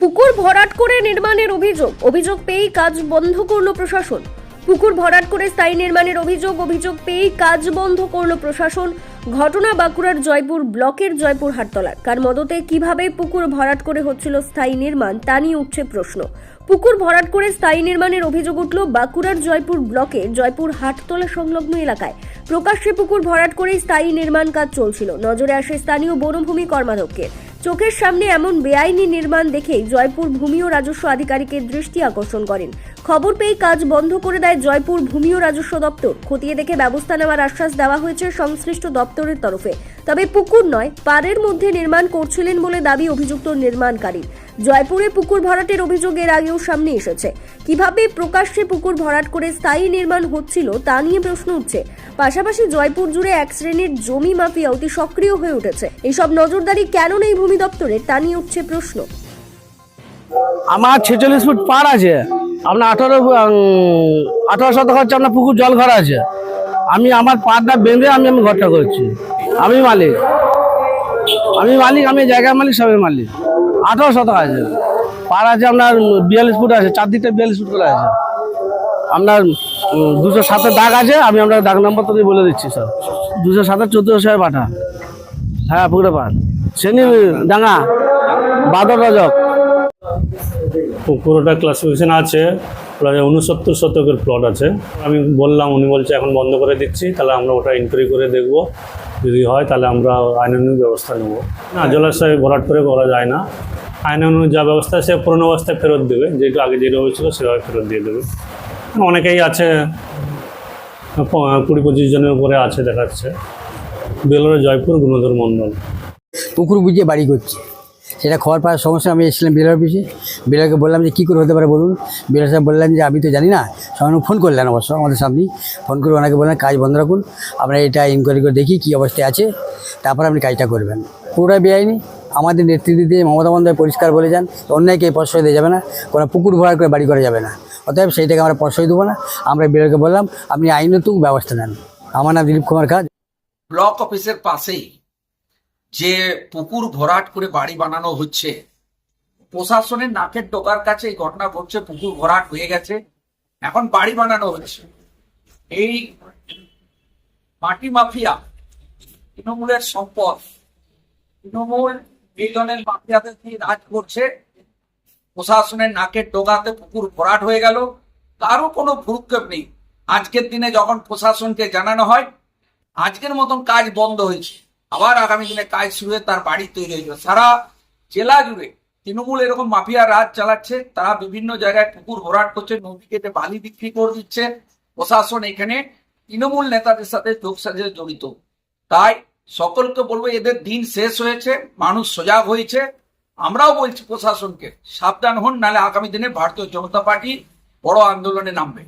পুকুর ভরাট করে নির্মাণের অভিযোগ। অভিযোগ পেয়েই কাজ বন্ধ করল প্রশাসন। পুকুর ভরাট করে স্থায়ী নির্মাণের অভিযোগ অভিযোগ পেয়েই কাজ বন্ধ করল প্রশাসন। ঘটনা বাঁকুড়ার জয়পুর ব্লকের জয়পুর হাটতলার কার মদতে কীভাবে পুকুর ভরাট করে হচ্ছিল স্থায়ী নির্মাণ, তা নিয়ে উঠছে প্রশ্ন। পুকুর ভরাট করে স্থায়ী নির্মাণের অভিযোগ উঠল বাঁকুড়ার জয়পুর ব্লকে জয়পুর হাটতলা সংলগ্ন এলাকায়। প্রকাশ্যে পুকুর ভরাট করেই স্থায়ী নির্মাণ কাজ চলছিল। নজরে আসে স্থানীয় বনভূমি কর্মাধ্যক্ষের। চোখের সামনে এমন বেআইনি নির্মাণ দেখেই জয়পুর ভূমি ও রাজস্ব আধিকারিকের দৃষ্টি আকর্ষণ করেন। খবর পেয়ে কাজ বন্ধ করে দেয় জয়পুর ভূমি ও রাজস্ব দপ্তর। খতিয়ে দেখে ব্যবস্থা নেওয়ার আশ্বাস দেওয়া হয়েছে সংশ্লিষ্ট দপ্তরের তরফে। তবে পুকুর নয়, পাড়ের মধ্যে নির্মাণ করছিলেন বলে দাবি অভিযুক্ত নির্মাণকারী জয়পুরে পুকুর ভরাটের অভিযোগ এর আগেও সামনে এসেছে। কীভাবে প্রকাশ্যে পুকুর ভরাট করে স্থায়ী নির্মাণ হচ্ছিল তা নিয়ে প্রশ্ন উঠছে। পাশাপাশি জয়পুর জুড়ে এক শ্রেণির জমি মাফিয়া অতি সক্রিয় হয়ে উঠেছে। এইসব নজরদারি কেন নেই ভূমি দপ্তরের তা নিয়ে উঠছে প্রশ্ন। আমার ছেচল্লিশ ফুট পার আছে। আপনার আঠারো আঠারো শতক হচ্ছে আপনার পুকুর, জল ঘর আছে। আমি আমার পাড়টা বেঁধে আমি আমি ঘরটা করছি। আমি মালিক। আমি মালিক, আমি জায়গার মালিক, সবের মালিক। আঠারো শতক আছে। পার আছে আপনার বিয়াল্লিশ ফুট আছে, চারদিকটা বিয়াল্লিশ ফুট করে আছে। আপনার দুশো সাতের দাগ আছে, আমি আপনার দাগ নম্বর তো বলে দিচ্ছি স্যার। দুশো সাতের চোদ্দশো ছয় বাটা হ্যাঁ পুকুরে পান শনি ডাঙ্গা, বাদর রজক। পুরোটা ক্লাসিফিকেশন আছে, প্রায় উনসত্তর শতকের প্লট আছে। আমি বললাম, উনি বলছে, এখন বন্ধ করে দিচ্ছি, তাহলে আমরা ওটা ইনকোয়ারি করে দেখব। যদি হয়, তাহলে আমরা আইনানুগ ব্যবস্থা নেব। না জলাশয় ভরাট করে করা যায় না। আইনানুগ যা ব্যবস্থা সে পুরনো অবস্থায় ফেরত দেবে। যেটা আগে যেটা হয়েছিল সেভাবে ফেরত দিয়ে দেবে। অনেকেই আছে, কুড়ি পঁচিশ জনের উপরে আছে দেখাচ্ছে। বেলোরে জয়পুর গুণধর মণ্ডল। পুকুর বুঝিয়ে বাড়ি করছে। সেটা খবর পাওয়ার সমস্যা আমি এসেছিলাম বিরার অফিসে। বিরারকে বললাম যে, কী করে হতে পারে বলুন? বিরার সাহেব বললেন যে, আমি তো জানি না। সঙ্গে ফোন করলেন অবশ্য আমাদের সামনেই। ফোন করে ওনাকে বললেন, কাজ বন্ধ রাখুন। আমরা এটা ইনকোয়ারি করে দেখি কী অবস্থায় আছে। তারপর আপনি কাজটা করবেন। পুরোটাই বেআইনি। আমাদের নেতৃত্ব দিয়ে মমতা বন্দ্যোপাধ্যায় পরিষ্কার বলে যান। অন্যায়কে প্রশ্রয় দেওয়া যাবে না। কোনো পুকুর ভরাট করে বাড়ি করা যাবে না। অতএব সেইটাকে আমরা প্রশ্রয় দেবো না। আমরা বিরারকে বললাম, আপনি আইনত ব্যবস্থা নেন। আমার নাম দিলীপ কুমার খাজ ব্লক অফিসের পাশেই যে পুকুর ভরাট করে বাড়ি বানানো হচ্ছে, প্রশাসনের নাকের ডোকার কাছে এই ঘটনা ঘটছে, পুকুর ভরাট হয়ে গেছে, এখন বাড়ি বানানো হচ্ছে। এই মাটি মাফিয়া, তৃণমূলের সম্পদ, তৃণমূল বিলনের মাফিয়াদের দিয়ে রাজ করছে প্রশাসনের নাকের ডোকাতে পুকুর ভরাট হয়ে গেল। তারও কোনো ভ্রুক্ষেপ নেই। আজকের দিনে যখন প্রশাসনকে জানানো হয়, আজকের মতন কাজ বন্ধ হয়েছে। আবার আগামী দিনে কাজ শুরু হয়ে তার বাড়ি তৈরি হয়ে যাবে। সারা জেলা জুড়ে তৃণমূল এরকম মাফিয়া রাজ চালাচ্ছে। তারা বিভিন্ন জায়গায় পুকুর ভরাট করছে, নদী কেটে বালি বিক্রি করে দিচ্ছে। প্রশাসন এখানে তৃণমূল নেতাদের সাথে যোগ সাজে জড়িত। তাই সকলকে বলব, এদের দিন শেষ হয়েছে, মানুষ সজাগ হয়েছে। আমরাও বলছি প্রশাসনকে সাবধান হন নাহলে আগামী দিনে ভারতীয় জনতা পার্টি বড় আন্দোলনে নামবে।